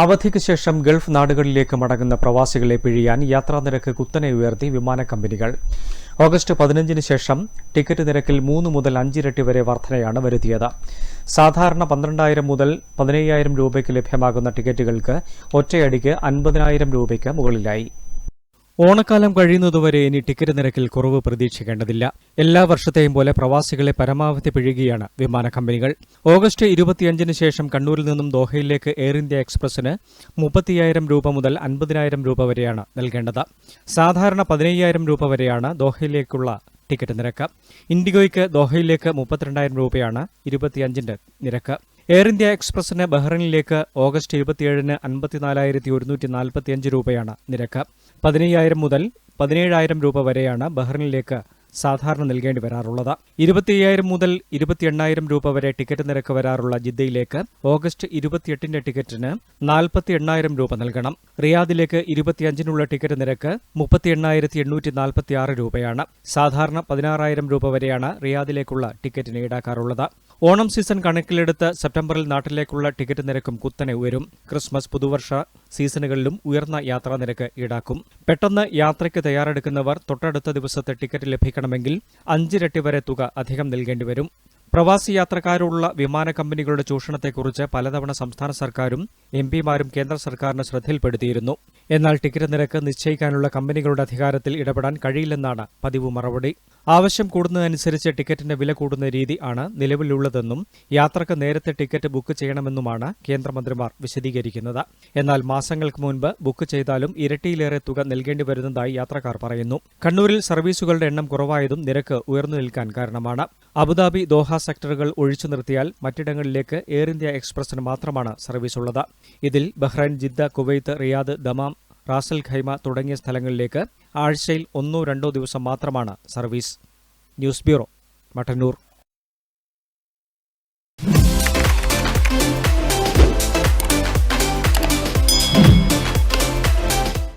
അവധിക്ക് ശേഷം ഗൾഫ് നാടുകളിലേക്ക് മടങ്ങുന്ന പ്രവാസികളെ പിഴിയാൻ യാത്രാ നിരക്ക് കുത്തനെ ഉയർത്തി വിമാന കമ്പനികൾ. ഓഗസ്റ്റ് പതിനഞ്ചിന് ശേഷം ടിക്കറ്റ് നിരക്കിൽ മൂന്ന് മുതൽ അഞ്ചിരട്ടി വരെ വർധനയാണ് വരുത്തിയത്. സാധാരണ പന്ത്രണ്ടായിരം മുതൽ പതിനയ്യായിരം രൂപയ്ക്ക് ലഭ്യമാകുന്ന ടിക്കറ്റുകൾക്ക് ഒറ്റയടിക്ക് അൻപതിനായിരം രൂപയ്ക്ക് മുകളിലായി. ഓണക്കാലം കഴിയുന്നതുവരെ ഇനി ടിക്കറ്റ് നിരക്കിൽ കുറവ് പ്രതീക്ഷിക്കേണ്ടതില്ല. എല്ലാ വർഷത്തെയും പോലെ പ്രവാസികളെ പരമാവധി പിഴുകയാണ് വിമാന കമ്പനികൾ. ഓഗസ്റ്റ് ഇരുപത്തിയഞ്ചിന് ശേഷം കണ്ണൂരിൽ നിന്നും ദോഹയിലേക്ക് എയർ ഇന്ത്യ എക്സ്പ്രസിന് മുപ്പത്തിയായിരം രൂപ മുതൽ അൻപതിനായിരം രൂപ വരെയാണ് നൽകേണ്ടത്. സാധാരണ പതിനയ്യായിരം രൂപ വരെയാണ് ദോഹയിലേക്കുള്ള ടിക്കറ്റ് നിരക്ക്. ഇൻഡിഗോയ്ക്ക് ദോഹയിലേക്ക് മുപ്പത്തിരണ്ടായിരം രൂപയാണ് ഇരുപത്തിയഞ്ചിന്റെ നിരക്ക്. എയർ ഇന്ത്യ എക്സ്പ്രസിന് ബഹ്റൈനിലേക്ക് ഓഗസ്റ്റ് ഇരുപത്തിയേഴിന് അൻപത്തിനാലായിരത്തി ഒരുന്നൂറ്റി നാൽപ്പത്തിയഞ്ച് രൂപയാണ് നിരക്ക്. പതിനയ്യായിരം മുതൽ പതിനേഴായിരം രൂപ വരെയാണ് ബഹ്റൈനിലേക്ക് സാധാരണ നൽകേണ്ടി വരാറുള്ളത്. ഇരുപത്തിയ്യായിരം മുതൽ ഇരുപത്തി എണ്ണായിരം രൂപ വരെ ടിക്കറ്റ് നിരക്ക് വരാറുള്ള ജിദ്ദയിലേക്ക് ഓഗസ്റ്റ് ഇരുപത്തിയെട്ടിന്റെ ടിക്കറ്റിന് നാൽപ്പത്തി എണ്ണായിരം രൂപ നൽകണം. റിയാദിലേക്ക് ഇരുപത്തിയഞ്ചിനുള്ള ടിക്കറ്റ് നിരക്ക് മുപ്പത്തി എണ്ണായിരത്തി എണ്ണൂറ്റി നാൽപ്പത്തിയാറ് രൂപയാണ്. സാധാരണ പതിനാറായിരം രൂപ വരെയാണ് റിയാദിലേക്കുള്ള ടിക്കറ്റിന് ഈടാക്കാറുള്ളത്. ഓണം സീസൺ കണക്കിലെടുത്ത് സെപ്റ്റംബറിൽ നാട്ടിലേക്കുള്ള ടിക്കറ്റ് നിരക്കും കുത്തനെ ഉയരും. ക്രിസ്മസ് പുതുവർഷ സീസണുകളിലും ഉയർന്ന യാത്രാ നിരക്ക് ഈടാക്കും. പെട്ടെന്ന് യാത്രയ്ക്ക് തയ്യാറെടുക്കുന്നവർ തൊട്ടടുത്ത ദിവസത്തെ ടിക്കറ്റ് ലഭിക്കണമെങ്കിൽ അഞ്ചിരട്ടി വരെ തുക അധികം നൽകേണ്ടി വരും പ്രവാസി യാത്രക്കാരുള്ള വിമാന കമ്പനികളുടെ ചൂഷണത്തെക്കുറിച്ച് പലതവണ സംസ്ഥാന സർക്കാരും എം പിമാരും കേന്ദ്ര സർക്കാരിന് ശ്രദ്ധയിൽപ്പെടുത്തിയിരുന്നു. എന്നാൽ ടിക്കറ്റ് നിരക്ക് നിശ്ചയിക്കാനുള്ള കമ്പനികളുടെ അധികാരത്തിൽ ഇടപെടാൻ കഴിയില്ലെന്നാണ് പതിവ് മറുപടി. ആവശ്യം കൂടുന്നതനുസരിച്ച് ടിക്കറ്റിന്റെ വില കൂടുന്ന രീതി ആണ് നിലവിലുള്ളതെന്നും യാത്രയ്ക്ക് നേരത്തെ ടിക്കറ്റ് ബുക്ക് ചെയ്യണമെന്നുമാണ് കേന്ദ്രമന്ത്രിമാർ വിശദീകരിക്കുന്നത്. എന്നാൽ മാസങ്ങൾക്ക് മുൻപ് ബുക്ക് ചെയ്താലും ഇരട്ടിയിലേറെ തുക നൽകേണ്ടി വരുന്നതായി യാത്രക്കാർ പറയുന്നു. കണ്ണൂരിൽ സർവീസുകളുടെ എണ്ണം കുറവായതും നിരക്ക് ഉയർന്നു നിൽക്കാൻ കാരണമാണ്. അബുദാബി ദോഹ സെക്ടറുകൾ ഒഴിച്ചു നിർത്തിയാൽ മറ്റിടങ്ങളിലേക്ക് എയർ ഇന്ത്യ എക്സ്പ്രസിന് മാത്രമാണ് സർവീസ് ഉള്ളത് ഇതിൽ Bahrain Jeddah Kuwait Riyadh Dammam Ras al Khaimah തുടങ്ങിയ സ്ഥലങ്ങളിലേക്ക് ആഴ്ചയിൽ ഒന്നോ രണ്ടോ ദിവസം മാത്രമാണ് സർവീസ്. News bureau Mattannur.